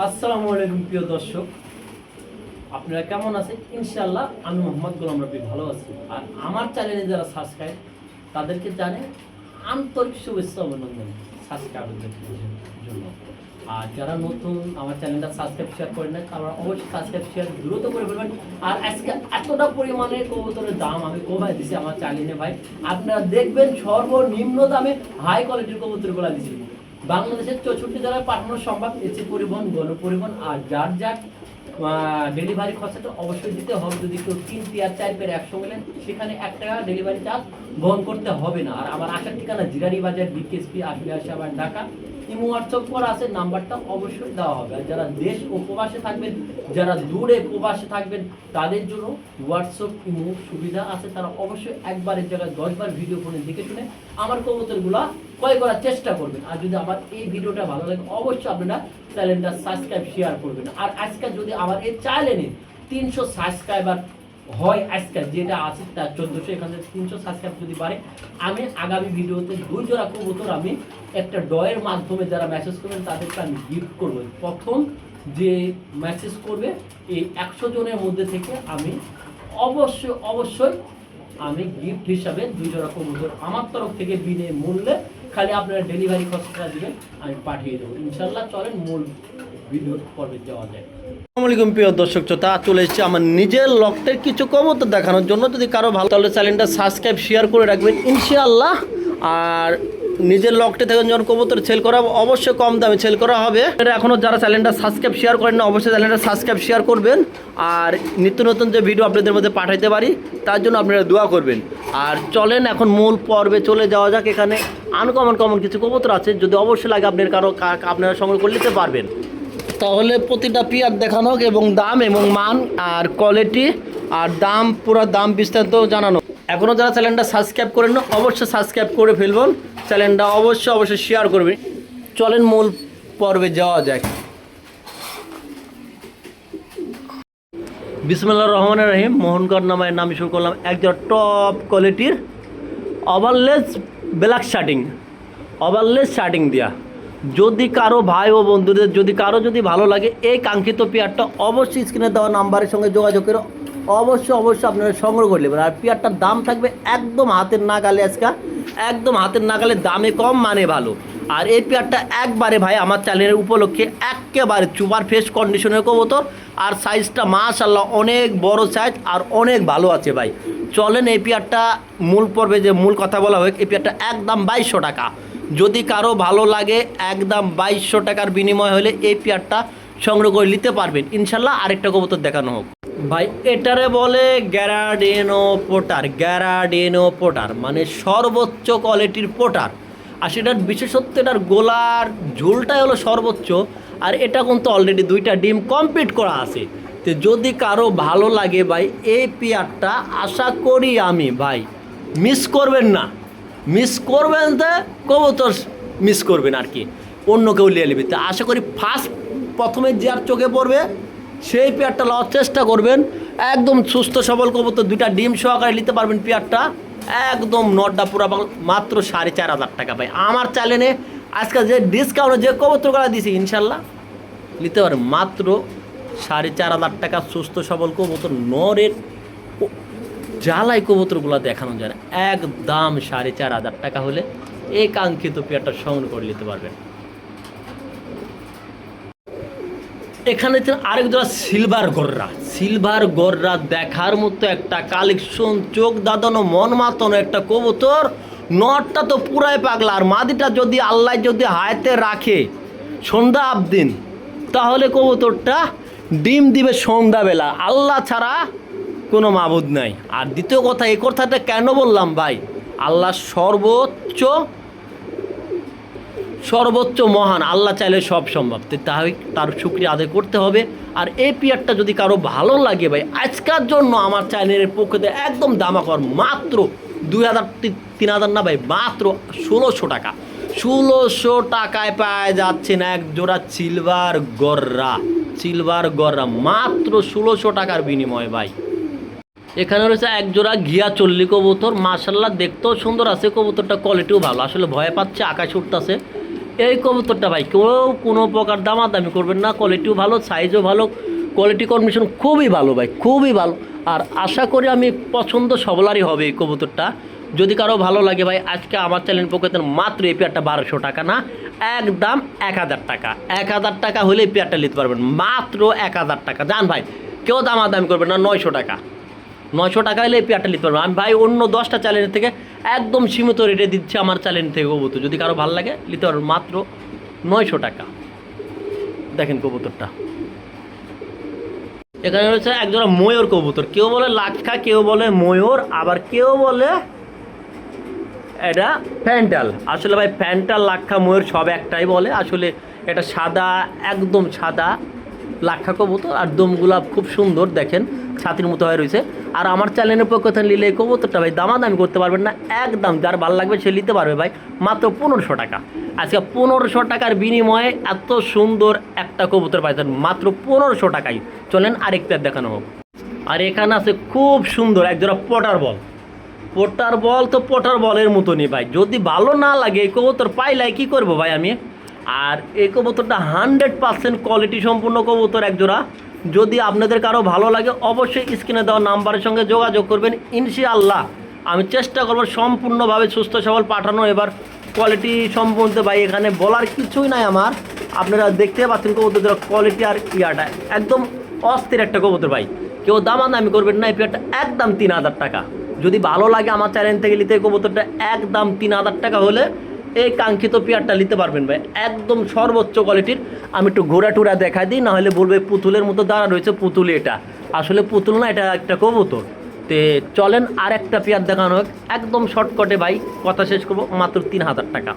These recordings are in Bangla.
আসসালামু আলাইকুম প্রিয় দর্শক। আপনারা কেমন আছেন? ইনশাআল্লাহ আমি মোহাম্মদ গোলাম রবি ভালো আছি। আর আমার চ্যানেলে যারা সাবস্ক্রাইব তাদেরকে জানে আন্তরিক শুভেচ্ছা অভিনন্দন। সাবস্ক্রাইবারদের জন্য। আর যারা নতুন, আমার চ্যানেলটা সাবস্ক্রাইব শেয়ার করে না তারা অবশ্যই সাবস্ক্রাইব শেয়ার দ্রুত করে ফেলবেন। আর আজকে এতটা পরিমাণে কবুতরের দাম আমি কমাই দিছি আমার চ্যানেলে ভাই। আপনারা দেখবেন সর্বনিম্ন দামে হাই কোয়ালিটির কবুতরগুলো দিছি। বাংলাদেশের চৌষট্টি জেলায় পাঠানো সম্ভব এসি পরিবহন গণ পরিবহন আর যার যার ডেলিভারি খরচাটা অবশ্যই দিতে হবে। যদি কেউ তিন পেয়ার চার পেয়ার একশো মিলেন সেখানে এক টাকা ডেলিভারি চার্জ বহন করতে হবে না। আর আমার আসার ঠিকানা জিরানি বাজার, বিকেএসপি আসে আবার ঢাকা। ইমো হোয়াটসঅ্যাপ করা আছে, নাম্বারটা অবশ্যই দেওয়া হবে। আর যারা দেশ ও প্রবাসে থাকবেন, যারা দূরে প্রবাসে থাকবেন, তাদের জন্য হোয়াটসঅ্যাপ, ইমো সুবিধা আছে। তারা অবশ্যই একবারের জায়গায় দশবার ভিডিও ফোনে দেখে শুনে আমার কবুতরগুলা ক্রয় করার চেষ্টা করবেন। আর যদি আমার এই ভিডিওটা ভালো লাগে, অবশ্যই আপনারা চ্যানেলটা সাবস্ক্রাইব শেয়ার করবেন। আর আজকে যদি আমার এই চ্যানেলে তিনশো সাবস্ক্রাইবার হয় আজকে, যেটা আছে তার চোদ্দোশো, এখানে তিনশো সাবস্ক্রাইব যদি পারে আমি আগামী ভিডিওতে দুই জোড়া কবুতর আমি একটা ডয়ের মাধ্যমে যারা মেসেজ করবেন, তাদেরকে আমি গিফট করব। প্রথম যে মেসেজ করবে, এই একশো জনের মধ্যে থেকে আমি অবশ্যই অবশ্যই আমি গিফট হিসাবে দুই জোড়া কবুতর আমার তরফ থেকে বিনে মূল্যে খালি আপনারা ডেলিভারি খরচটা দিবেন, আমি পাঠিয়ে দেবো। ইনশাল্লাহ চলেন মূল ভিডিও পর্বে যাওয়া দর্শক শ্রোতা, চলে এসেছি আমার নিজের লক্ষ্যের কিছু কমতা দেখানোর জন্য। যদি কারও ভালো তাহলে চ্যানেলটা সাবস্ক্রাইব শেয়ার করে রাখবেন, ইনশাআল্লাহ। আর নিজের লকটে থেকে যখন কবুতর সেল করা অবশ্যই কম দামে সেল করা হবে। এটা এখনও যারা চ্যানেলটা সাবস্ক্রাইব শেয়ার করেন না অবশ্যই চ্যানেলটা সাবস্ক্রাইব শেয়ার করবেন। আর নিত্য নতুন যে ভিডিও আপনাদের মধ্যে পাঠাইতে পারি, তার জন্য আপনারা দোয়া করবেন। আর চলেন এখন মূল পর্বে চলে যাওয়া যাক। এখানে আনকমন কমন কিছু কবুতর আছে, যদি অবশ্যই লাগে আপনার কারও আপনারা সংগ্রহ করে নিতে পারবেন। তাহলে প্রতিটা পিয়ার দেখানো হোক, এবং দাম, এবং মান, আর কোয়ালিটি আর দাম, পুরো দাম বিস্তারিত জানানো। এখনও যারা চ্যানেলটা সাবস্ক্রাইব করেন না অবশ্যই সাবস্ক্রাইব করে ফেলবেন। চ্যানেলটা অবশ্যই অবশ্যই শেয়ার করবেন। চলেন মূল পর্বে যাওয়া যাক। বিসমুল্লাহ রহমানের রহিম, মোহনগড় নামায় নাম শুরু করলাম। একজন টপ কোয়ালিটির ওভারলেস ব্ল্যাক শার্টিং ওভারলেস শার্টিং দেওয়া যদি কারও ভাই ও বন্ধুদের, যদি কারও যদি ভালো লাগে, এই কাঙ্ক্ষিত পেয়ারটা অবশ্যই স্ক্রিনে দেওয়া নাম্বারের সঙ্গে যোগাযোগ করে। অবশ্যই অবশ্যই আপনারা সংগ্রহ করে নেবেন। আর পেয়ারটার দাম থাকবে একদম হাতের নাগালে আজকে। একদম হাতের নাগালে, দামে কম মানে ভালো। আর এই পেয়ারটা একবারে ভাই আমার চ্যানেলের উপলক্ষে একেবারে সুপার ফ্রেশ কন্ডিশনের কবুতর। আর সাইজটা মাশাল্লাহ অনেক বড় সাইজ আর অনেক ভালো আছে ভাই। চলেন এই পেয়ারটা মূল পর্বে যে মূল কথা বলা হয় এই পেয়ারটা একদম বাইশশো টাকা। যদি কারও ভালো লাগে, একদম বাইশশো টাকার বিনিময় হলে এই পেয়ারটা সংগ্রহ করে নিতে পারবেন। ইনশাল্লাহ আরেকটা কবুতর দেখানো হোক। ভাই, এটারে বলে গ্যারাডেনো পোটার গ্যারাডেনো পোটার মানে সর্বোচ্চ কোয়ালিটির পোটার। আর সেটার বিশেষত্ব, এটার গোলার ঝোলটাই হলো সর্বোচ্চ। আর এটা কিন্তু অলরেডি দুইটা ডিম কমপ্লিট করা আছে। তো যদি কারও ভালো লাগে ভাই, এই পেয়ারটা আশা করি আমি ভাই মিস করবেন না। মিস করবেন তো কবুতর মিস করবেন আর কি। অন্য কেউ নিয়ে নেবে। তো আশা করি ফার্স্ট প্রথমে যার চোখে পড়বে সেই পেয়ারটা লওয়ার চেষ্টা করবেন। একদম সুস্থ, সবল কবুতর, দুইটা ডিম সহকারে নিতে পারবেন পেয়ারটা। একদম নটটা পুরা মাত্র সাড়ে চার হাজার টাকা ভাই। আমার চ্যানেলে আজকে যে ডিসকাউন্টে যে কবুতরগুলো দিয়েছি ইনশাল্লাহ, নিতে পারেন মাত্র সাড়ে চার হাজার টাকা সুস্থ, সবল কবুতর নরের জ্বালাই কবুতরগুলো দেখানো যায় একদম সাড়ে চার হাজার টাকা হলে এই কাঙ্ক্ষিত পেয়ারটা সংগ্রহ করে নিতে পারবেন। এখানে আরেক জোড়া সিলভার গররা। সিলভার গররা দেখার মতো একটা কালেকশন চোখ দাদানো মন মাতানো একটা কবুতর। নটটা তো পুরাই পাগলা, আর মাদিটা যদি আল্লাহ যদি হায়াতে রাখে সন্ধ্যা আবদিন তাহলে কবুতরটা ডিম দিবে সন্ধ্যাবেলা। আল্লাহ ছাড়া কোনো মাবুদ নাই। আর দ্বিতীয় কথা, এই কথাটা কেন বললাম ভাই? আল্লাহ সর্বোচ্চ সর্বোচ্চ মহান, আল্লাহ চাইলে সব সম্ভব। তো তাই তার শুক্রিয়া আদায় করতে হবে। আর এই পিয়ারটা যদি কারও ভালো লাগে ভাই, আজকার জন্য আমার চ্যানেলের পক্ষ থেকে একদম দামাকর, মাত্র দুই হাজার, তিন হাজার না ভাই, মাত্র ষোলোশো টাকা। ষোলোশো টাকায় পাওয়া যাচ্ছে না, এক জোড়া সিলভার গররা। সিলভার গররা, মাত্র ষোলোশো টাকার বিনিময় ভাই। এখানে রয়েছে এক জোড়া ঘিয়া চল্লি কবুতর। মার্শাল্লাহ দেখতেও সুন্দর আছে, কবুতরটা কোয়ালিটিও ভালো। আসলে ভয় পাচ্ছে, আকাশ উঠতেছে। এই কবুতরটা ভাই কেউ কোনো প্রকার দামাদামি করবেন না কোয়ালিটিও ভালো সাইজও ভালো কোয়ালিটি কন্ডিশন খুবই ভালো ভাই, খুবই ভালো। আর আশা করি আমি পছন্দ সবলারই হবে এই কবুতরটা। যদি কারও ভালো লাগে ভাই, আজকে আমার চ্যানেল পক্ষে মাত্র এই পেয়ারটা বারোশো টাকা না, একদম এক হাজার টাকা। এক হাজার টাকা হলে পেয়ারটা নিতে পারবেন, মাত্র এক হাজার টাকা। জান ভাই, কেউ দামাদামি করবেন না, নয়শো টাকা। নয়শো টাকা হলে এই পেয়ারটা নিতে পারবেন আমি ভাই অন্য দশটা চ্যানেলের থেকে একদম সীমিত রেটে দিচ্ছি আমার চ্যানেল থেকে কবুতর। যদি কারও ভালো লাগে, নিতে পারবেন মাত্র নয়শো টাকা। দেখেন কবুতরটা। এখানে রয়েছে একজোড়া ময়ূর কবুতর। কেউ বলে লাক্ষা, কেউ বলে ময়ূর, আবার কেউ বলে এটা প্যান্টাল। আসলে ভাই প্যান্টাল, লাক্ষা, ময়ূর সব একটাই বলে। আসলে এটা সাদা, একদম সাদা লাক্ষা কবুতর। আর দমগুলা খুব সুন্দর, দেখেন। ছাতির মতো হয়ে রয়েছে। আর আমার চ্যানেলের পক্ষ থেকে নিলে এই কবুতরটা ভাই দামাদামি করতে পারবেন না, একদম যার ভালো লাগবে সে নিতে পারবে ভাই, মাত্র পনেরোশো টাকা। আজকে পনেরোশো টাকার বিনিময়ে এত সুন্দর একটা কবুতর পাইছেন, মাত্র পনেরোশো টাকায়। চলেন আরেক পেয়ার দেখানো হোক। আর এখানে আছে খুব সুন্দর একজোড়া পটার বল। পটার বল তো পটার বলের মতনই ভাই, যদি ভালো না লাগে এই কবুতর পাইলাই কি করব ভাই আমি? আর এই কবুতরটা হান্ড্রেড পার্সেন্ট কোয়ালিটি সম্পূর্ণ কবুতর একজোড়া যদি আপনাদের কারও ভালো লাগে, অবশ্যই স্ক্রিনে দেওয়া নাম্বারের সঙ্গে যোগাযোগ করবেন। ইনশাআল্লাহ আমি চেষ্টা করব সম্পূর্ণভাবে সুস্থ সবল পাঠানো। এবার কোয়ালিটি সম্পর্কে ভাই, এখানে বলার কিছুই নাই আমার। আপনারা দেখতে পাচ্ছেন কবুতর কোয়ালিটি আর ইয়াটা। একদম অস্থির একটা কবুতর ভাই। কেউ দামাদামি করবেন না, এই পেয়ারটা একদম তিন হাজার টাকা। যদি ভালো লাগে আমার চ্যানেল থেকে নিতে কবুতরটা একদম তিন হাজার টাকা হলে এই কাঙ্ক্ষিত পেয়ারটা নিতে পারবেন ভাই। একদম সর্বোচ্চ কোয়ালিটির। আমি একটু ঘোরা টুরা দেখা দিই, নাহলে বলবে পুতুলের মতো দাঁড়া রয়েছে পুতুল এটা। আসলে পুতুল না, এটা একটা কবুতর। তে চলেন আর একটা পেয়ার দেখানো হোক। একদম শর্টকটে ভাই, কথা শেষ করব, মাত্র তিন হাজার টাকা।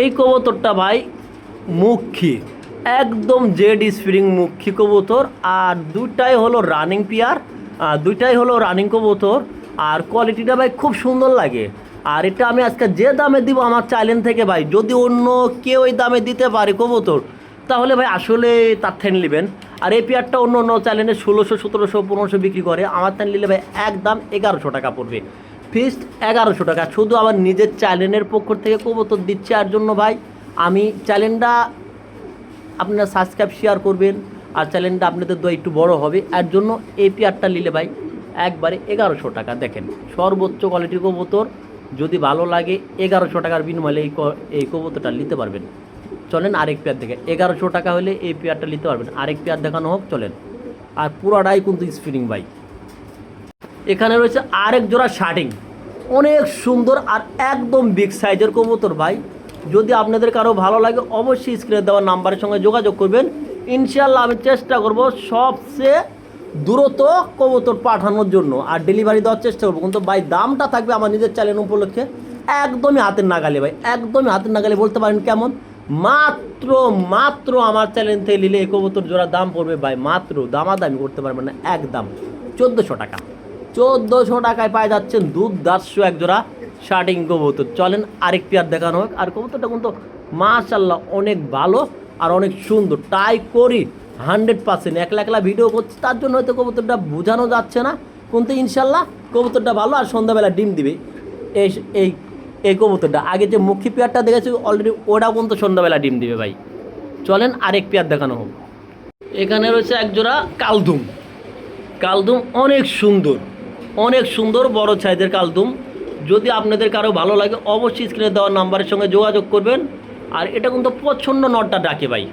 এই কবুতরটা ভাই মুখী একদম জেড স্প্রিং মুখী কবুতর। আর দুইটাই হলো রানিং পেয়ার। আর দুইটাই হলো রানিং কবুতর। আর কোয়ালিটিটা ভাই খুব সুন্দর লাগে। আর এটা আমি আজকে যে দামে দিব আমার চ্যানেল থেকে ভাই, যদি অন্য কেউ ওই দামে দিতে পারে কবুতর, তাহলে ভাই আসলে তার থেকে নেবেন। আর এই পেয়ারটা অন্য অন্য চ্যানেলে ষোলোশো, সতেরোশো, পনেরোশো বিক্রি করে, আমার চ্যানেল নিলে ভাই একদম এগারোশো টাকা পড়বে। ফিক্সড এগারোশো টাকা, শুধু আমার নিজের চ্যানেলের পক্ষ থেকে কবুতর দিচ্ছে। আর জন্য ভাই আমি চ্যানেলটা আপনারা সাবস্ক্রাইব শেয়ার করবেন। আর চ্যানেলটা আপনাদের দোয়া একটু বড় হবে। এর জন্য এই পেয়ারটা নিলে ভাই একবারে এগারোশো টাকা। দেখেন, সর্বোচ্চ কোয়ালিটির কবুতর, যদি ভালো লাগে এগারোশো টাকার বিনিময়ে এই এই কবুতরটা নিতে পারবেন। চলেন আরেক পেয়ার দেখেন এগারোশো টাকা হলে এই পেয়ারটা নিতে পারবেন। আরেক পেয়ার দেখানো হোক, চলেন। আর পুরাটাই কিন্তু স্পিনিং বাইক এখানে রয়েছে আরেক জোড়া শার্টিং অনেক সুন্দর আর একদম বিগ সাইজের কবুতর ভাই। যদি আপনাদের কারও ভালো লাগে, অবশ্যই স্ক্রিনে দেওয়া নাম্বারের সঙ্গে যোগাযোগ করবেন। ইনশাল্লাহ আমি চেষ্টা করব সবচেয়ে দ্রুত কবুতর পাঠানোর জন্য আর ডেলিভারি দেওয়ার চেষ্টা করব। কিন্তু ভাই, দামটা থাকবে আমার নিজের চ্যানেল উপলক্ষে একদমই হাতের নাগালে ভাই, একদমই হাতের নাগালে বলতে পারেন কেমন? মাত্র মাত্র আমার চ্যানেল থেকে নিলে কবুতর জোড়া দাম পড়বে ভাই, মাত্র দামাদামি করতে পারবেন না, একদম। চোদ্দোশো টাকা। চোদ্দোশো টাকায় পাই যাচ্ছেন দুধ দাসশো এক জোড়া শার্টিং কবুতর। চলেন আরেক পেয়ার দেখানো হোক। আর কবুতরটা কিন্তু মাশাল্লাহ অনেক ভালো আর অনেক সুন্দর। তাই করি হান্ড্রেড পার্সেন্ট একলা একলা ভিডিও করছি, তার জন্য হয়তো কবুতরটা বোঝানো যাচ্ছে না। কিন্তু ইনশাল্লাহ কবুতরটা ভালো, আর সন্ধ্যাবেলা ডিম দিবে এই এই এই কবুতরটা। আগে যে মুখী পেয়ারটা দেখেছি অলরেডি ওটা কিন্তু সন্ধ্যাবেলা ডিম দিবে ভাই। চলেন আরেক পেয়ার দেখানো হোক। এখানে রয়েছে এক জোড়া কালদুম। কালদুম অনেক সুন্দর অনেক সুন্দর বড় সাইজের কালদুম। যদি আপনাদের কারও ভালো লাগে, অবশ্যই স্ক্রিনে দেওয়া নাম্বারের সঙ্গে যোগাযোগ করবেন। আর এটা কিন্তু প্রচণ্ড নটটা ডাকে ভাই।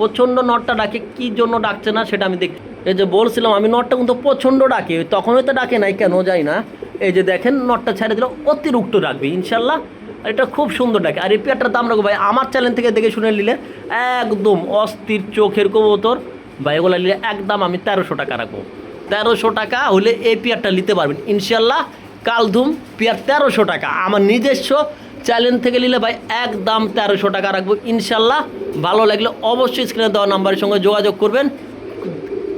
প্রচণ্ড নটটা ডাকে, কি জন্য ডাকছে না সেটা আমি দেখি এই যে বলছিলাম, আমি নটটা কিন্তু প্রচণ্ড ডাকে তখন হয়তো ডাকে নাই কেন যাই না। এই যে দেখেন, নটটা ছেড়ে দিল, অতিরিক্ত ডাকবে, ইনশাল্লাহ। এটা খুব সুন্দর ডাকে। আর এই পেয়ারটার দাম রাখব ভাই, আমার চ্যানেল থেকে দেখে শুনে নিলে একদম অস্থির চোখের কবুতর। ভাই, এগুলো নিলে একদম আমি তেরোশো টাকা রাখব। তেরোশো টাকা হলে এই পেয়ারটা নিতে পারবেন। ইনশাল্লাহ, কালধুম পেয়ার তেরোশো টাকা। আমার নিজস্ব চ্যানেল থেকে নিলে ভাই একদম তেরোশো টাকা রাখব। ইনশাল্লাহ ভালো লাগলে অবশ্যই স্ক্রিনে দেওয়া নাম্বারের সঙ্গে যোগাযোগ করবেন,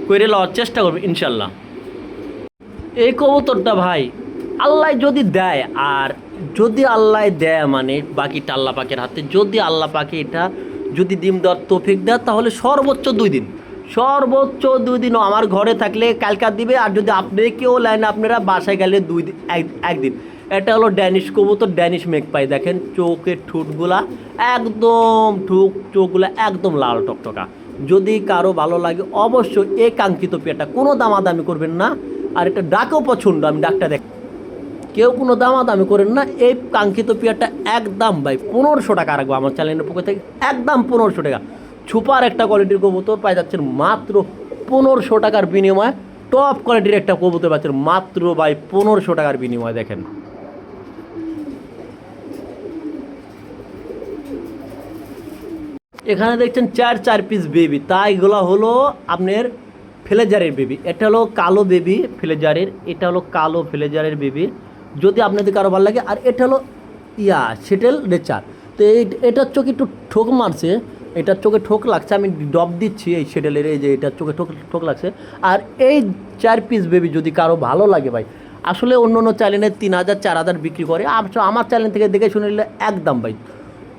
করে লওয়ার চেষ্টা করবেন ইনশাল্লাহ। এই কবুতরটা ভাই আল্লাহ যদি দেয়, আর যদি আল্লাহ দেয় মানে বাকিটা আল্লাহ পাকের হাতে, যদি আল্লাহ পাকে এটা যদি ডিম দেওয়ার তৌফিক দেয়, তাহলে সর্বোচ্চ দুই দিন। সর্বোচ্চ দুই দিন আমার ঘরে থাকলে কালকার দিবে, আর যদি আপনি কেউ লাইন আপনারা বাসায় গেলে দুই দিন এক- একদিন। এটা হলো ড্যানিশ কবুতর ড্যানিশ মেঘ পাই দেখেন চোখের ঠোঁটগুলা একদম ঠুক চোখগুলা একদম লাল টকটকা। যদি কারও ভালো লাগে, অবশ্যই এই কাঙ্ক্ষিত পেয়াটা কোনো দামাদামি করবেন না। আর এটা ডাকও পছন্দ, আমি ডাকটা দেখ কেউ কোনো দামাদামি করেন না, এই কাঙ্ক্ষিত পেয়ারটা একদম ভাই পনেরোশো টাকা রাখব আমার চ্যানেলের পক্ষ থেকে, একদম পনেরোশো টাকা। সুপার একটা কোয়ালিটির কবুতর পাই যাচ্ছেন মাত্র পনেরোশো টাকার বিনিময়ে টপ কোয়ালিটির একটা কবুতর পাচ্ছেন মাত্র ভাই পনেরোশো টাকার বিনিময়ে, দেখেন। এখানে দেখছেন চার চার পিস বেবি তা এগুলো হলো আপনার ফ্লেজারের বেবি এটা হলো কালো বেবি ফ্লেজারের। এটা হলো কালো ফ্লেজারের বেবি যদি আপনাদের কারও ভালো লাগে, আর এটা হলো ইয়া সেটেল নেচার তো এই, এটার চোখে একটু ঠোক মারছে। এটার চোখে ঠোক লাগছে। আমি ডব দিচ্ছি এই সেটেলের এই যে এটার চোখে ঠোক ঠোক লাগছে। আর এই চার পিস বেবি যদি কারও ভালো লাগে ভাই, আসলে অন্য অন্য চ্যানেলে তিন হাজার, চার হাজার বিক্রি করে। আম- আমার চ্যানেল থেকে দেখে শুনে নিলে একদম ভাই।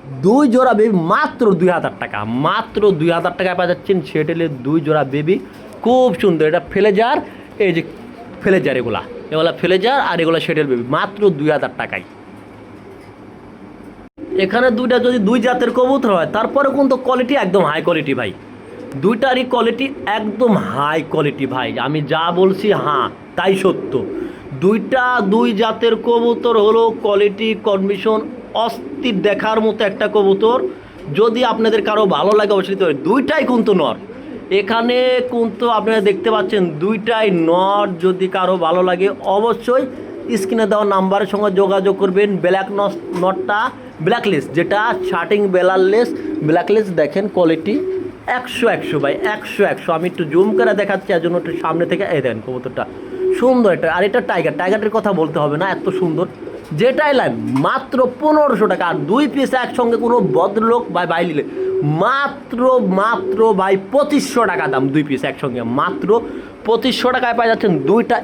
দুই জোড়া বেবি, মাত্র দুই হাজার টাকা, মাত্র দুই হাজার টাকায় পাওয়া যাচ্ছেন সেটেলের দুই জোড়া বেবি, খুব সুন্দর। এটা ফেলেজার এই যে ফেলে ফেলেজার এগুলা। এগুলা ফেলেজার আর এগুলা সেটেল বেবি, মাত্র দুই হাজার টাকায়। এখানে দুইটা যদি দুই জাতের কবুতর হয়, তারপরে কিন্তু কোয়ালিটি একদম হাই কোয়ালিটি ভাই। দুইটারই কোয়ালিটি একদম হাই কোয়ালিটি ভাই। আমি যা বলছি হ্যাঁ তাই সত্য। দুইটা দুই জাতের কবুতর হলো কোয়ালিটি কন্ডিশন অস্থির দেখার মতো একটা কবুতর। যদি আপনাদের কারও ভালো লাগে অবশ্যই হবে। দুইটাই কিন্তু নর। এখানে কিন্তু আপনারা দেখতে পাচ্ছেন দুইটাই নট যদি কারও ভালো লাগে অবশ্যই স্ক্রিনে দেওয়া নাম্বারের সঙ্গে যোগাযোগ করবেন। ব্ল্যাক নটটা ব্ল্যাকলেস যেটা শার্টিং বেলারলেস ব্ল্যাকলেস দেখেন কোয়ালিটি একশো একশো ভাই, একশো একশো। আমি একটু জুম করে দেখাচ্ছি, এর জন্য একটু সামনে থেকে এই দেখেন কবুতরটা। সুন্দর এটা আর এটা টাইগার টাইগারের কথা বলতে হবে না, এত সুন্দর। যেটাই লাইন, মাত্র পনেরোশো টাকা। আর দুই পিস একসঙ্গে কোনো ভদ্রলোক বা বাই নিলে, মাত্র মাত্র ভাই পঁচিশশো টাকা দাম দুই পিস একসঙ্গে। মাত্র পঁচিশশো টাকায় পাওয়া যাচ্ছেন দুইটা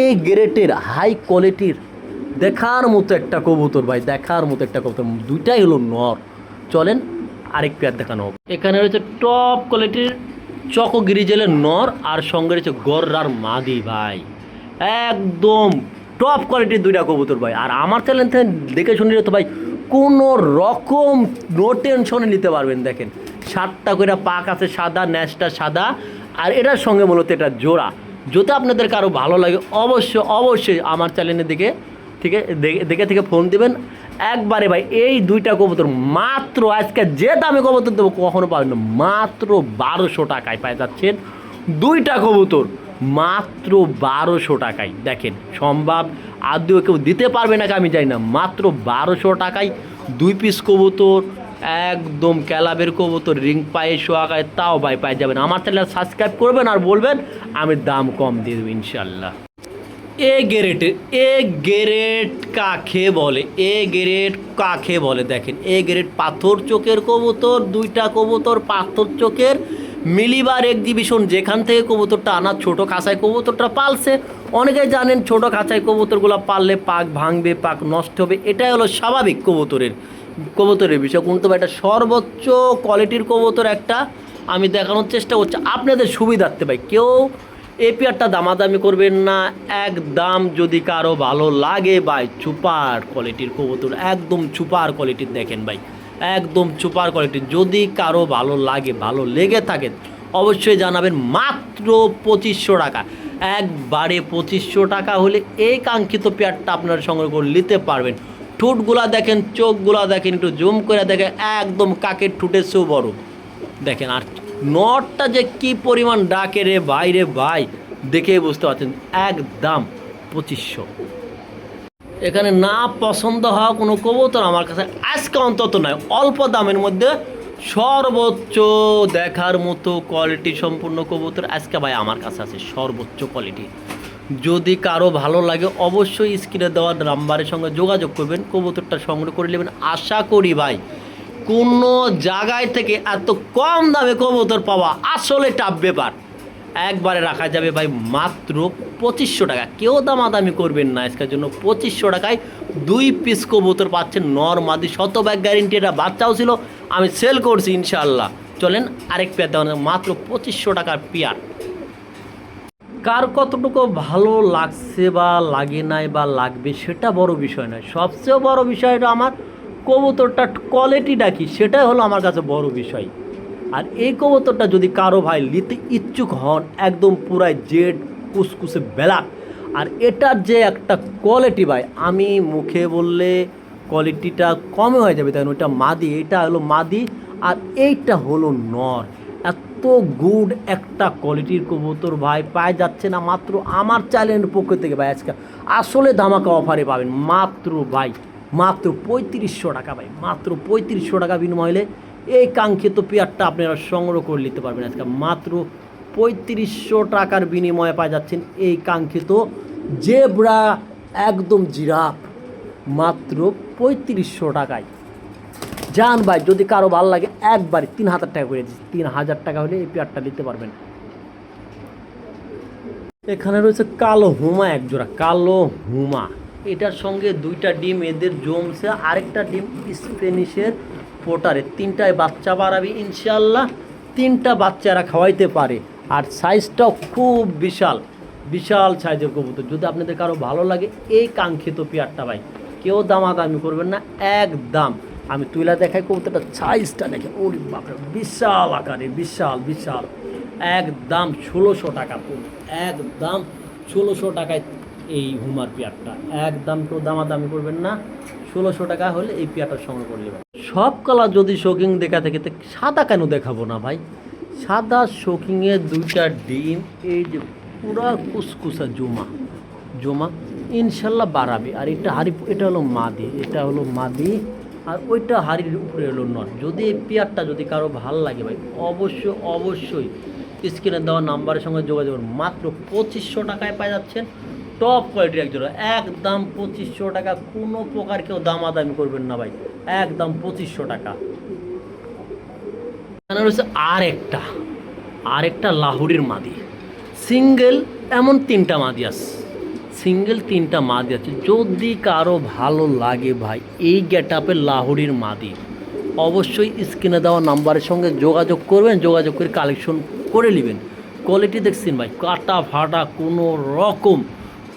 এ গ্রেটের হাই কোয়ালিটির দেখার মতো একটা কবুতর ভাই, দেখার মতো একটা কবুতর। দুইটাই হলো নর। চলেন আরেক পেয়ার দেখানো হোক এখানে রয়েছে টপ কোয়ালিটির চকো গ্রিজেলের নর, আর সঙ্গে রয়েছে গররার মাদি ভাই। একদম টপ কোয়ালিটির দুইটা কবুতর ভাই। আর আমার চ্যানেল থেকে দেখে শুনে তো ভাই, কোনো রকম নো টেনশনে নিতে পারবেন, দেখেন। সাতটা করে পাক আছে, সাদা ন্যাসটা সাদা। আর এটার সঙ্গে মূলত এটা জোড়া। যদি আপনাদের কারও ভালো লাগে, অবশ্যই অবশ্যই আমার চ্যানেলের দিকে দেখে- দেখে থেকে ফোন দিবেন। একবারে ভাই, এই দুইটা কবুতর মাত্র আজকে যে দামে কবুতর দেবো কখনো পাবেন না। মাত্র বারোশো টাকায় পাই যাচ্ছেন। দুইটা কবুতর। মাত্র বারোশো টাকায়। দেখেন, সম্ভব। আদৌ কেউ দিতে পারবে নাকি আমি জানি না। মাত্র বারোশো টাকায় দুই পিস কবুতর, একদম ক্যালাবের কবুতর, রিং পায়ে সোয়াগায় তাও ভাই পাই যাবেন। আমার চ্যানেল সাবস্ক্রাইব করবেন আর বলবেন, আমি দাম কম দিয়ে দেবো ইনশাল্লাহ। এ গ্রেড এ গ্রেড কাকে বলে? এ গ্রেড কাকে বলে? দেখেন, এ গ্রেড পাথর চোখের কবুতর, দুইটা কবুতর পাথর চোখের। মিলিবার এক্সিবিশন যেখান থেকে কবুতরটা আনা ছোট খাঁচায় কবুতরটা পালছে। অনেকে জানেন ছোট খাঁচায় কবুতরগুলো পাললে পাক ভাঙবে, পাক নষ্ট হবে, এটাই হলো স্বাভাবিক কবুতরের কবুতরের বিষয়। কিন্তু এটা সর্বোচ্চ কোয়ালিটির কবুতর একটা, আমি দেখানোর চেষ্টা করছি। আপনাদের সুবিধার্থে ভাই, কেউ এই পেয়ারটা দামাদামি করবেন না। এক দাম যদি কারও ভালো লাগে ভাই চুপার কোয়ালিটির কবুতর, একদম চুপার কোয়ালিটির দেখেন ভাই। একদম চুপার কোয়ালিটির যদি কারও ভালো লাগে, ভালো লেগে থাকে, অবশ্যই জানাবেন মাত্র পঁচিশশো টাকা। একবারে পঁচিশশো টাকা হলে এই কাঙ্ক্ষিত পেয়ারটা আপনার সংগ্রহ করে নিতে পারবেন। ঠোঁটগুলা দেখেন, চোখগুলা দেখেন, একটু জুম করে দেখেন, একদম কাকের ঠোঁটের চেয়েও বড় দেখেন, আর নটটা যে কি পরিমাণ ডাকে রে ভাই রে ভাই, দেখে বুঝতে পারছেন, একদম পঁচিশশো। এখানে না পছন্দ হওয়া কোনো কবুতর আমার কাছে আজকে অন্তত নয় অল্প দামের মধ্যে সর্বোচ্চ দেখার মতো কোয়ালিটি সম্পূর্ণ কবুতর আজকে ভাই আমার কাছে আছে, সর্বোচ্চ কোয়ালিটি যদি কারও ভালো লাগে অবশ্যই স্ক্রিনে দেওয়া নাম্বারের সঙ্গে যোগাযোগ করবেন, কবুতরটা সংগ্রহ করে নেবেন। আশা করি ভাই, কোনো জায়গায় থেকে এত কম দামে কবুতর পাওয়া আসলে টাপ ব্যাপার। একবারে রাখা যাবে ভাই মাত্র পঁচিশশো টাকা। কেউ দামাদামি করবেন না, আজকের জন্য পঁচিশশো টাকায় দুই পিস কবুতর পাচ্ছেন নর শত ব্যাগ গ্যারেন্টি এটা বাচ্চাও ছিল, আমি সেল করছি ইনশাআল্লাহ। চলেন আরেক পেয়ার দেওয়া মাত্র পঁচিশশো টাকার পেয়ার কার কতটুকু ভালো লাগছে বা লাগে নাই বা লাগবে সেটা বড় বিষয় নয়। সবচেয়ে বড় বিষয়টা আমার কবুতরটা কোয়ালিটিটা কি, সেটাই হলো আমার কাছে বড় বিষয়। আর এই কবুতরটা যদি কারও ভাই নিতে ইচ্ছুক হন, একদম পুরাই জেড কুসকুসে বেলাক। আর এটার যে একটা কোয়ালিটি ভাই, আমি মুখে বললে কোয়ালিটিটা কমে হয়ে যাবে তাই? ওইটা মাদি, এটা হলো মাদি, আর এইটা হলো নর। এত গুড একটা কোয়ালিটির কবুতর ভাই পায় যাচ্ছে না মাত্র আমার চ্যানেলের পক্ষ থেকে ভাই আজকে। আসলে ধামাকা অফারে পাবেন। মাত্র ভাই, মাত্র পঁয়ত্রিশশো টাকা ভাই, মাত্র পঁয়ত্রিশশো টাকা বিনিময়ে এই কাঙ্ক্ষিত পেয়ারটা আপনারা সংগ্রহ করে নিতে পারবেন আজকে। মাত্র পঁয়ত্রিশশো টাকার বিনিময়ে পাওয়া যাচ্ছেন এই কাঙ্ক্ষিত জেব্রা একদম জিরাফ। মাত্র পঁয়ত্রিশশো টাকায়। যান ভাই, যদি কারও ভালো লাগে, একবারে তিন হাজার টাকা করে দিচ্ছি। তিন হাজার টাকা হলে এই পেয়ারটা নিতে পারবেন। এখানে রয়েছে কালো হুমা এক জোড়া, কালো হুমা। এটার সঙ্গে দুইটা ডিম, এদের জমছে। আরেকটা ডিম স্পেনিশের পোটারে তিনটায় বাচ্চা বাড়াবে ইনশাল্লাহ তিনটা বাচ্চারা খাওয়াইতে পারে। আর সাইজটাও খুব বিশাল বিশাল সাইজের কবুতর। যদি আপনাদের কারও ভালো লাগে, এই কাঙ্ক্ষিত পেয়ারটা ভাই, কেউ দামাদামি করবেন না, একদম। আমি তুইলা দেখাই কবুতরটা সাইজটা দেখে। ওরে বাপরে, বিশাল আকারে, বিশাল বিশাল। একদম ষোলোশো টাকা একদম ষোলোশো টাকায় এই হুমার পেয়ারটা। একদম কেউ দামাদামি করবেন না, ষোলোশো টাকা হলে এই পেয়ারটা সংগ্রহ করে নেবেন। সব কালার যদি শোকিং দেখা থেকে, তো সাদা কেন দেখাবো না ভাই? সাদা শোকিংয়ে দুইটা ডিম, এই যে পুরা কুসকুসা জমা। জমা ইনশাল্লাহ বাড়াবে। আর এটা হাড়ি, এটা হলো মাদি, এটা হলো মাদি, আর ওইটা হাড়ির উপরে হলো নট যদি এই পেয়ারটা যদি কারও ভালো লাগে ভাই, অবশ্যই অবশ্যই স্ক্রিনে দেওয়া নাম্বারের সঙ্গে যোগাযোগ মাত্র পঁচিশশো টাকায় পাওয়া যাচ্ছেন টপ কোয়ালিটির একজোড়া। একদম পঁচিশশো টাকা, কোনো প্রকার কেউ দামাদামি করবেন না ভাই। একদম পঁচিশশো টাকা। এখানে রয়েছে আর একটা আর একটা লাহুরির মাদি। সিঙ্গেল এমন তিনটা মাদি আছে সিঙ্গেল তিনটা মাদি আছে। যদি কারও ভালো লাগে ভাই, এই গেট আপের লাহুরির মাদি, অবশ্যই স্ক্রিনে দেওয়া নাম্বারের সঙ্গে যোগাযোগ করবেন, যোগাযোগ করে কালেকশন করে নেবেন। কোয়ালিটি দেখছেন ভাই, কাটা ফাটা কোনো রকম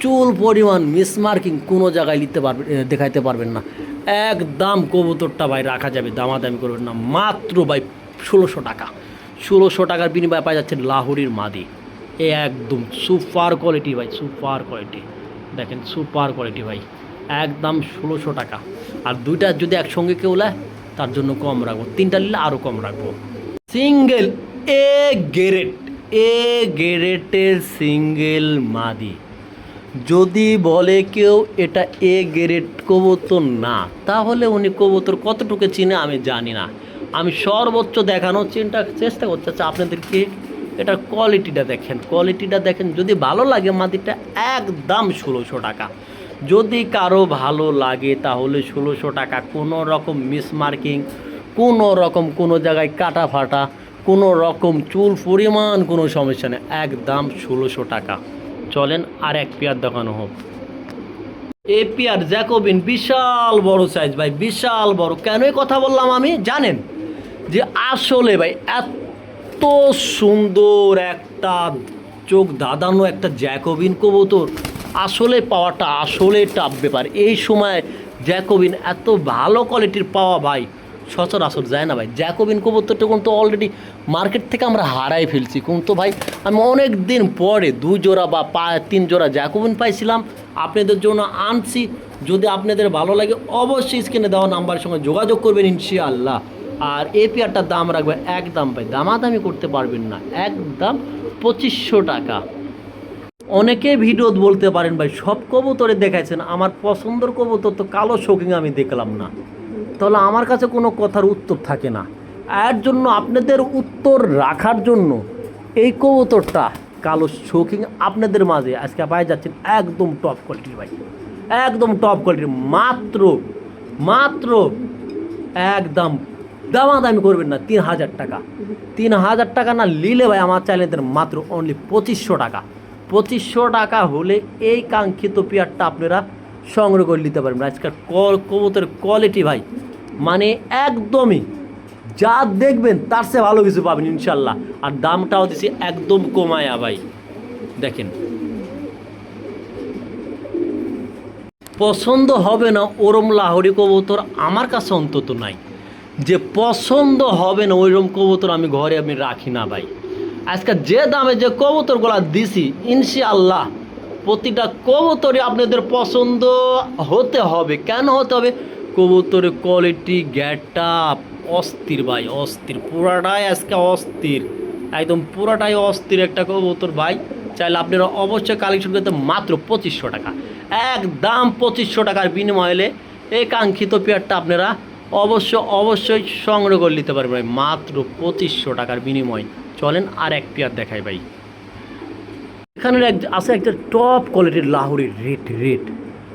চুল পরিমাণ মিসমার্কিং কোনো জায়গায় নিতে পারবেন দেখাইতে পারবেন না। একদম কবুতরটা ভাই রাখা যাবে, দামাদামি করবেন না। মাত্র ভাই ষোলোশো টাকা। ষোলোশো টাকার বিনিময়ে পাওয়া যাচ্ছে লাহুরির মাদি। এ, একদম সুপার কোয়ালিটি ভাই সুপার কোয়ালিটি দেখেন সুপার কোয়ালিটি ভাই। একদম ষোলোশো টাকা। আর দুইটা যদি একসঙ্গে কেউ নেয়, তার জন্য কম রাখব। তিনটা নিলে আরও কম রাখব। সিঙ্গেল, এ গেরেট এ গেরেটের সিঙ্গেল মাদি। যদি বলে কেউ এটা এ গ্রেড কবুতর না, তাহলে উনি কবুতর কতটুকু চিনে আমি জানি না। আমি সর্বোচ্চ দেখানোর চিন্তা চেষ্টা করতে চাচ্ছি, আপনাদেরকে এটার কোয়ালিটিটা দেখেন। কোয়ালিটিটা দেখেন, যদি ভালো লাগে মাদিটা, একদম ষোলোশো টাকা। যদি কারও ভালো লাগে, তাহলে ষোলোশো টাকা, কোনো রকম মিসমার্কিং কোনো রকম কোনো জায়গায় কাটা ফাটা, কোনো রকম চুল পরিমাণ কোনো সমস্যা নেই, একদম ষোলোশো টাকা। চলেন আর এক পেয়ার দেখানো হোক। এই পেয়ার জ্যাকোবিন বিশাল বড় সাইজ ভাই, বিশাল বড়। কেনই কথা বললাম আমি? জানেন যে আসলে ভাই, এত সুন্দর একটা চোখ, দাদানো একটা জ্যাকোবিন কবুতর। আসলে পাওয়াটা আসলে টাফ ব্যাপার। এই সময় জ্যাকোবিন এত ভালো কোয়ালিটির পাওয়া ভাই সচরাচর যায় না ভাই। জ্যাকোবিন কবুতরটা কিন্তু অলরেডি মার্কেট থেকে আমরা হারাই ফেলছি। কিন্তু ভাই, আমি অনেক দিন পরে দুই জোড়া বা পা, তিন জোড়া জ্যাকোবিন পাইছিলাম। আপনাদের জন্য আনছি। যদি আপনাদের ভালো লাগে, অবশ্যই স্ক্রিনে দেওয়া নাম্বারের সঙ্গে যোগাযোগ করবেন ইনশাআল্লাহ। আর এই পেয়ারটার দাম রাখবে একদম ভাই, দামাদামি করতে পারবেন না। একদম পঁচিশশো টাকা। অনেকে ভিডিও বলতে পারেন ভাই, সব কবুতরে দেখাইছেন। আমার পছন্দের কবুতর তো কালো শৌকিং আমি দেখলাম না। তাহলে আমার কাছে কোনো কথার উত্তর থাকে না। এর জন্য আপনাদের উত্তর রাখার জন্য এই কবুতরটা কালো শৌকিং আপনাদের মাঝে আজকে পাই যাচ্ছেন একদম টপ কোয়ালিটির ভাই। একদম টপ কোয়ালিটির মাত্র মাত্র একদম দামাদামি করবেন না, তিন হাজার টাকা। তিন হাজার টাকা না নিলে ভাই আমার চ্যানেলের মাত্র অনলি পঁচিশশো টাকা। পঁচিশশো টাকা হলে এই কাঙ্ক্ষিত পেয়ারটা আপনারা সংগ্রহ করে নিতে পারবেন। আজকাল কবুতরের কোয়ালিটি ভাই। মানে একদমই যা দেখবেন তার চেয়ে ভালো কিছু পাবেন ইনশাল্লাহ। আর দামটাও দিছি একদম কমায়া ভাই। দেখেন। পছন্দ হবে না ওরম লাহরি কবুতর আমার কাছে অন্তত নাই। যে পছন্দ হবে না ওইরকম কবুতর আমি ঘরে আমি রাখি না ভাই। আজকে যে দামে যে কবুতরগুলো দিছি, ইনশাআল্লাহ প্রতিটা কবুতরই আপনাদের পছন্দ হতে হবে। কেন হতে হবে? কবুতরের কোয়ালিটি গ্যাটটা অস্থির ভাই, অস্থির। পুরাটাই আজকে অস্থির। একদম পুরাটাই অস্থির একটা কবুতর ভাই। চাইলে আপনারা অবশ্যই কালেকশন করতে মাত্র পঁচিশশো টাকা। একদম পঁচিশশো টাকার বিনিময়ে এই কাঙ্ক্ষিত পেয়ারটা আপনারা অবশ্য অবশ্যই সংগ্রহ করে নিতে পারবেন ভাই। মাত্র পঁচিশশো টাকার বিনিময়। চলেন আর এক পেয়ার দেখাই ভাই। এখানে আছে একটা টপ কোয়ালিটির লাহোরির রেট রেড।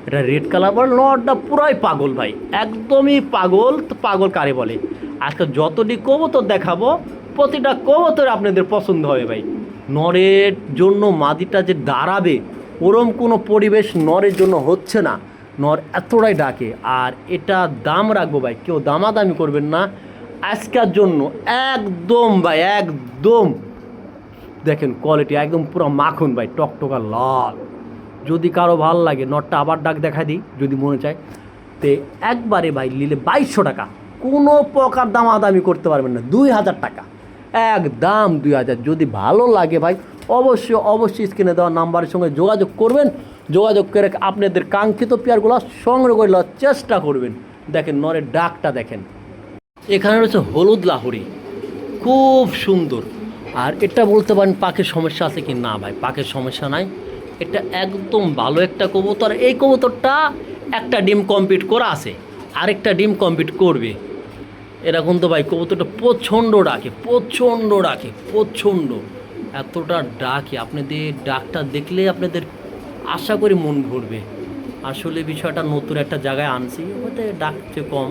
এটা রেড কালার বলে নটটা পুরাই পাগল ভাই। একদমই পাগল পাগল কারে বলে? আজকে যতটি কবুতর দেখাবো, প্রতিটা কবুতর আপনাদের পছন্দ হবে ভাই। নরের জন্য মাদিটা যে দাঁড়াবে, ওরম কোনো পরিবেশ নরের জন্য হচ্ছে না। নর এতটাই ডাকে, আর এটা দাম রাখব ভাই, কেউ দামাদামি করবেন না। আজকের জন্য একদম ভাই, একদম। দেখেন কোয়ালিটি একদম পুরো মাখন ভাই, টকটকা লাল। যদি কারও ভালো লাগে, নটটা আবার ডাক দেখা দিই, যদি মনে চায়। তে একবারে ভাই নিলে বাইশশো টাকা। কোনো প্রকার দামাদামি করতে পারবেন না, দুই হাজার টাকা। একদম দুই হাজার। যদি ভালো লাগে ভাই, অবশ্যই অবশ্যই স্ক্রিনে দেওয়া নাম্বারের সঙ্গে যোগাযোগ করবেন। যোগাযোগ করে আপনাদের কাঙ্ক্ষিত পেয়ারগুলো সংগ্রহ করে নেওয়ার চেষ্টা করবেন। দেখেন, নরের ডাকটা দেখেন। এখানে রয়েছে হলুদ লাহরি। খুব সুন্দর। আর এটা বলতে পারেন পাখির সমস্যা আছে কি না ভাই? পাখির সমস্যা নাই। এটা একদম ভালো একটা কবুতর। এই কবুতরটা একটা ডিম কমপ্লিট করা আছে, আরেকটা ডিম কমপ্লিট করবে। এরকম তো ভাই কবুতরটা প্রচণ্ড ডাকে প্রচণ্ড ডাকে, প্রচণ্ড। এতটা ডাকে, আপনাদের ডাকটা দেখলে আপনাদের আশা করি মন ভরবে। আসলে বিষয়টা নতুন একটা জায়গায় আনছি ওতে ডাকছে কম।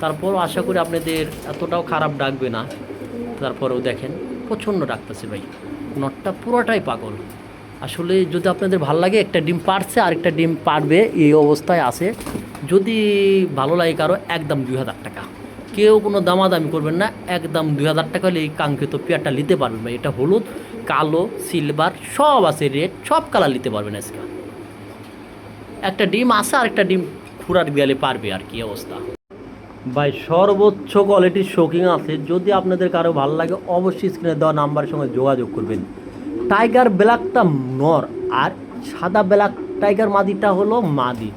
তারপর আশা করি আপনাদের এতটাও খারাপ ডাকবে না। তারপরেও দেখেন, প্রচণ্ড ডাকতেছে ভাই। নটটা পুরোটাই পাগল। আসলে যদি আপনাদের ভালো লাগে, একটা ডিম পারছে, আরেকটা ডিম পারবে, এই অবস্থায় আছে। যদি ভালো লাগে কারও, একদম দুই হাজার টাকা। কেউ কোনো দামাদামি করবেন না, একদম দুই হাজার টাকা হলে এই কাঙ্ক্ষিত পেয়ারটা নিতে পারবেন ভাই। এটা হলুদ, কালো, সিলভার, সব আছে, রেড, সব কালার নিতে পারবেন আজকে। একটা ডিম আছে আর একটা ডিম খুঁড়ার গেলে পারবে আর কি অবস্থা। ভাই, সর্বোচ্চ কোয়ালিটির শোকিং আছে। যদি আপনাদের কারও ভালো লাগে, অবশ্যই স্ক্রিনে দেওয়া নাম্বারের সঙ্গে যোগাযোগ করবেন। টাইগার ব্ল্যাকটা নর আর সাদা ব্ল্যাক টাইগার মাদিটা হলো মাদি।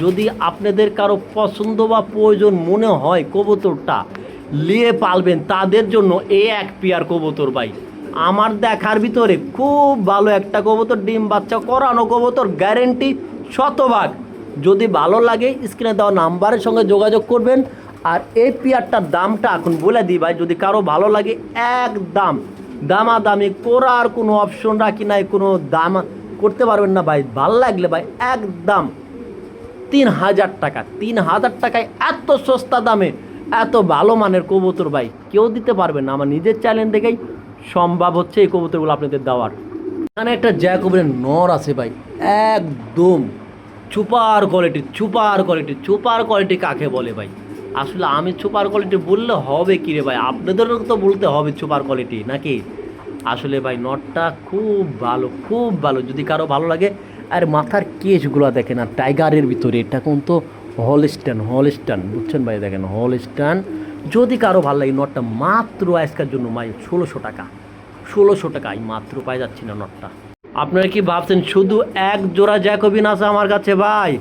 যদি আপনাদের কারও পছন্দ বা প্রয়োজন মনে হয় কবুতরটা, নিয়ে পালবেন। তাদের জন্য এই এক পেয়ার কবুতর ভাই। আমার দেখার ভিতরে খুব ভালো একটা কবুতর, ডিম বাচ্চা করানো কবুতর গ্যারেন্টি শতভাগ। যদি ভালো লাগে স্ক্রিনে দেওয়া নাম্বারের সঙ্গে যোগাযোগ করবেন। আর এই পেয়ারটার দামটা এখন বলে দিই ভাই, যদি কারও ভালো লাগে, একদম দামাদামি করার কোনো অপশন রাখি নাই, কোনো দাম করতে পারবেন না ভাই। ভালো লাগলে ভাই, একদম তিন হাজার টাকা, তিন হাজার টাকায় এত সস্তা দামে, এত ভালো মানের কবুতর ভাই, কেউ দিতে পারবে না। আমার নিজের চ্যালেঞ্জ দেখেই সম্ভব হচ্ছে এই কবুতরগুলো আপনাদের দেওয়ার। এখানে একটা জ্যাকোবের নর আছে ভাই, একদম super quality super quality super quality কাকে বলে ভাই? আসলে আমি সুপার কোয়ালিটি বললে হবে কি রে ভাই? আপনাদেরও তো বলতে হবে সুপার কোয়ালিটি, নাকি? আসলে ভাই, নটটা খুব ভালো খুব ভালো। যদি কারও ভালো লাগে, আর মাথার কেসগুলো দেখেন, আর টাইগারের ভিতরে, এটা কোন কিন্তু হলস্টান হলস্টান বুঝছেন ভাই, দেখেন হলস্টান যদি কারও ভালো লাগে, নটটা মাত্র আজকের জন্য ভাই, ষোলোশো টাকা। ষোলোশো টাকা এই মাত্র পাই যাচ্ছি না নটটা। আপনারা কি ভাবছেন, শুধু এক জোড়া জ্যাকোবিন আছে আমার কাছে ভাই?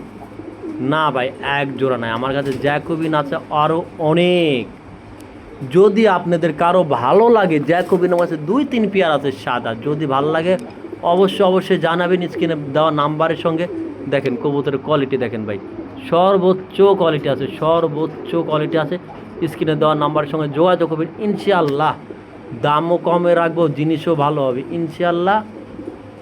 না ভাই, এক জোড়া নাই। আমার কাছে জ্যাকোবিন আছে আরও অনেক। যদি আপনাদের কারও ভালো লাগে জ্যাকোবিন আমার কাছে দুই তিন পেয়ার আছে সাদা। যদি ভালো লাগে, অবশ্যই অবশ্যই জানাবেন স্ক্রিনে দেওয়া নাম্বারের সঙ্গে। দেখেন, কবুতরের কোয়ালিটি দেখেন ভাই। সর্বোচ্চ কোয়ালিটি আছে, সর্বোচ্চ কোয়ালিটি আছে। স্ক্রিনে দেওয়া নাম্বারের সঙ্গে যোগাযোগ করবেন। ইনশাআল্লাহ দামও কমে রাখব, জিনিসও ভালো হবে। ইনশাআল্লাহ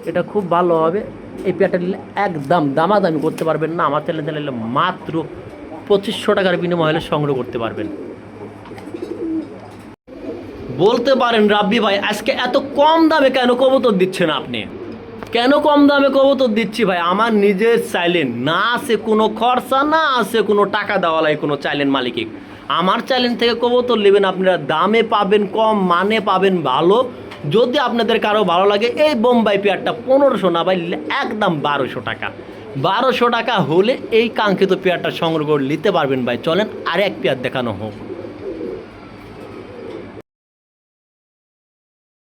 এটা খুব ভালো হবে। এই পেয়ারটা নিলে একদম দামাদামি করতে পারবেন না। আমার চ্যানেল নিলে মাত্র পঁচিশশো টাকার বিনিময়ে হলে সংগ্রহ করতে পারবেন। বলতে পারেন, রাব্বি ভাই, আজকে এত কম দামে কেন কবুতর দিচ্ছেন আপনি? কেন কম দামে কবুতর দিচ্ছি ভাই? আমার নিজের চাইলেন না আছে কোনো খরচা, না আছে কোনো টাকা দেওয়া লাগে কোনো চাইলেন মালিকে আমার চ্যালেঞ্জ থেকে কবুতর নেবেন, আপনারা দামে পাবেন, কম মানে পাবেন ভালো। যদি আপনাদের কারও ভালো লাগে, এই বোম্বাই পেয়ারটা পনেরোশো না ভাই একদম বারোশো টাকা। বারোশো টাকা হলে এই কাঙ্ক্ষিত পেয়ারটা সংগ্রহ করে নিতে পারবেন ভাই। চলেন আর এক পেয়ার দেখানো হোক।